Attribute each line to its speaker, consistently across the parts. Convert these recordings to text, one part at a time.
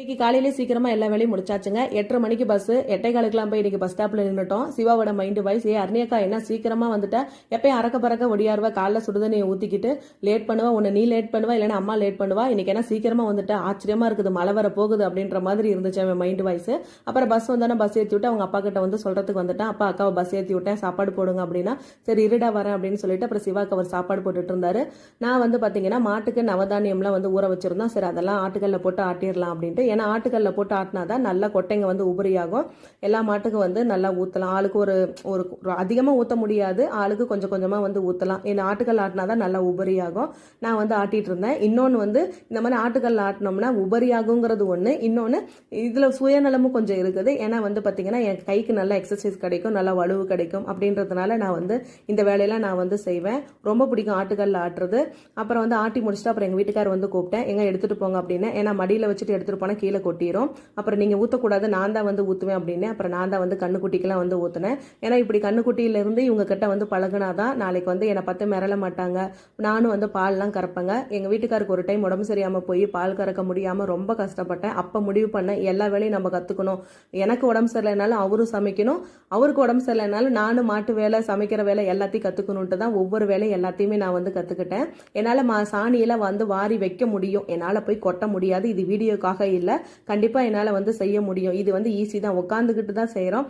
Speaker 1: இன்னைக்கு காலையிலே சீக்கிரமா எல்லா வேலையும் முடிச்சாச்சுங்க. எட்டரை மணிக்கு பஸ் எட்டை காலுக்குலாம் போய் இன்னைக்கு பஸ் ஸ்டாப்ல நின்றுட்டோம் சிவாவோட மைண்டு வைஸ் ஏ அர்ணியக்கா என்ன சீக்கிரமா வந்துட்டா? எப்பயும் அறக்க பறக்க ஒடியாருவா காலைல சுடுதண்ணியை ஊத்திக்கிட்டு லேட் பண்ணுவா உன்னை நீ லேட் பண்ணுவா இல்லைன்னா அம்மா லேட் பண்ணுவா இன்னைக்கு என்ன சீக்கிரமா வந்துட்டா? ஆச்சரியமா இருக்குது மழை வர போகுது அப்படின்ற மாதிரி இருந்துச்சு அவன் மைண்டு வாய்ஸ் அப்புறம் பஸ் வந்தானே பஸ் ஏற்றி விட்டு அவங்க அப்பா கிட்ட வந்து சொல்றதுக்கு வந்துட்டான். அப்பா அக்காவை பஸ் ஏற்றி விட்டேன் சாப்பாடு போடுங்க அப்படின்னா சரி இருடா வரேன் அப்படின்னு சொல்லிட்டு அப்புறம் சிவாக்கு அவர் சாப்பாடு போட்டுட்டு இருந்தாரு. நான் வந்து பாத்தீங்கன்னா மாட்டுக்கு நவதானியம்லாம் வந்து ஊற வச்சிருந்தோம். சரி அதெல்லாம் ஆட்டுக்கல்ல போட்டு ஆட்டிடலாம் அப்படின்ட்டு ஏன்னா ஆட்டுக்கல்ல போட்டு ஆட்டினாதான் நல்லா கொட்டைங்க வந்து உபரியாகும். எல்லா மாட்டுக்கும் வந்து நல்லா ஊற்றலாம் ஆளுக்கு ஒரு ஒரு அதிகமாக ஊற்ற முடியாது. ஆளுக்கு கொஞ்சம் கொஞ்சமாக வந்து ஊற்றலாம் ஏன்னா ஆட்டுக்கல் ஆட்டினாதான் நல்லா உபரியாகும். நான் வந்து ஆட்டிட்டு இருந்தேன். இன்னொன்று வந்து இந்த மாதிரி ஆட்டுக்கல் ஆட்டினோம்னா உபரியாகுங்கிறது ஒன்று இன்னொன்று இதில் சுயநலமும் கொஞ்சம் இருக்குது. ஏன்னா வந்து பார்த்திங்கன்னா என் கைக்கு நல்லா எக்ஸசைஸ் கிடைக்கும் நல்லா வலுவு கிடைக்கும் அப்படின்றதுனால நான் வந்து இந்த வேலையெல்லாம் நான் வந்து செய்வேன். ரொம்ப பிடிக்கும் ஆட்டுக்கல்ல ஆட்டுறது. அப்புறம் வந்து ஆட்டி முடிச்சுட்டு அப்புறம் எங்கள் வீட்டுக்கார் வந்து கூப்பிட்டேன். எங்க எடுத்துகிட்டு போங்க அப்படின்னு. ஏன்னா மடியில் வச்சுட்டு எடுத்துகிட்டு போனால் கீழே கொட்டிடும் அப்புறம் நீங்கள் ஊற்றக்கூடாது நான் தான் வந்து ஊற்றுவேன் அப்படின்னு. அப்புறம் நான் தான் வந்து கண்ணுக்குட்டிக்கெல்லாம் வந்து ஊற்றுனேன் ஏன்னா இப்படி கண்ணுக்குட்டியிலேருந்து இவங்க கிட்ட வந்து பழகுனாதான் நாளைக்கு வந்து என்னை பார்த்து மிரள மாட்டாங்க. நானும் வந்து பால்லாம் கறப்பேங்க. எங்கள் வீட்டுக்காருக்கு ஒரு டைம் உடம்பு சரியாமல் போய் பால் கறக்க முடியாமல் ரொம்ப கஷ்டப்பட்டேன். அப்போ முடிவு பண்ணேன் எல்லா வேலையும் நம்ம கற்றுக்கணும் எனக்கு உடம்பு சரியில்லைனாலும் அவரும் சமைக்கணும். அவருக்கு உடம்பு சரியில்லைனாலும் நானும் மாட்டு வேலை சமைக்கிற வேலை எல்லாத்தையும் கற்றுக்கணுன்ட்டு தான் ஒவ்வொரு வேலையும் எல்லாத்தையுமே நான் வந்து கற்றுக்கிட்டேன் என்னால் மா சாணியில் வந்து வாரி வைக்க முடியும். என்னால் போய் கொட்ட முடியாது. இது வீடியோக்காக இல்லை. கண்டிப்பாக என்னால் வந்து செய்ய முடியும். இது வந்து ஈஸி தான். உட்காந்துக்கிட்டு தான் செய்கிறோம்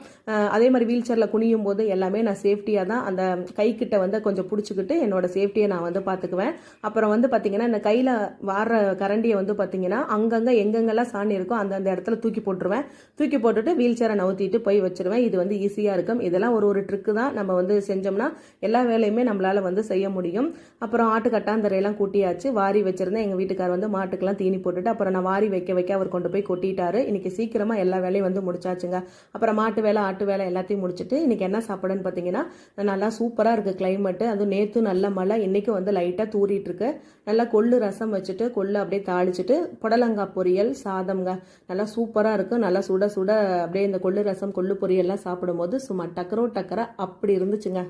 Speaker 1: அதே மாதிரி வீல் சேரில் குனியும் போது எல்லாமே நான் சேஃப்டியாக தான் அந்த கைக்கிட்ட வந்து கொஞ்சம் பிடிச்சிக்கிட்டு என்னோட சேஃப்டியை நான் வந்து பார்த்துக்குவேன் அப்புறம் வந்து பார்த்தீங்கன்னா இந்த கையில் வாடுற கரண்டியை வந்து பார்த்தீங்கன்னா அங்கங்கே எங்கெங்கெல்லாம் சாணி இருக்கோ அந்தந்த இடத்துல தூக்கி போட்டுருவேன். தூக்கி போட்டுட்டு வீல் சேரை நவுத்திட்டு போய் வச்சிருவேன். இது வந்து ஈஸியாக இருக்கும். இதெல்லாம் ஒரு ஒரு ட்ரிக்கு தான் நம்ம வந்து செஞ்சோம்னா எல்லா வேலையுமே நம்மளால் வந்து செய்ய முடியும். அப்புறம் ஆட்டு கட்டாந்தரையெல்லாம் கூட்டியாச்சு. வாரி வச்சிருந்தேன். எங்கள் வீட்டுக்கார் வந்து மாட்டுக்கெல்லாம் தீனி போட்டுட்டு அப்புறம் நான் வாரி வைக்க வைக்க அவர் கொண்டு போய் கொட்டிட்டாரு. இன்னைக்கு சீக்கிரமா எல்லா வேலையும் வந்து முடிச்சாச்சுங்க. அப்புறம் மாட்டு வேலை ஆட்டு வேலை எல்லாத்தையும் முடிச்சுட்டு இன்னைக்கு என்ன சாப்பாடுன்னு பார்த்தீங்கன்னா நல்லா சூப்பராக இருக்கு கிளைமேட்டு அதுவும் நேற்று நல்ல மழை இன்றைக்கும் வந்து லைட்டாக தூரிட்டு இருக்கு. நல்லா கொள்ளு ரசம் வச்சுட்டு கொள்ளு அப்படியே தாளிச்சுட்டு புடலங்காய் பொரியல் சாதம்ங்க. நல்லா சூப்பராக இருக்கு. நல்லா சுட சுட அப்படியே இந்த கொள்ளு ரசம் கொள்ளு பொரியல்லாம் சாப்பிடும்போது சும்மா டக்கரோ டக்கரா அப்படி இருந்துச்சுங்க.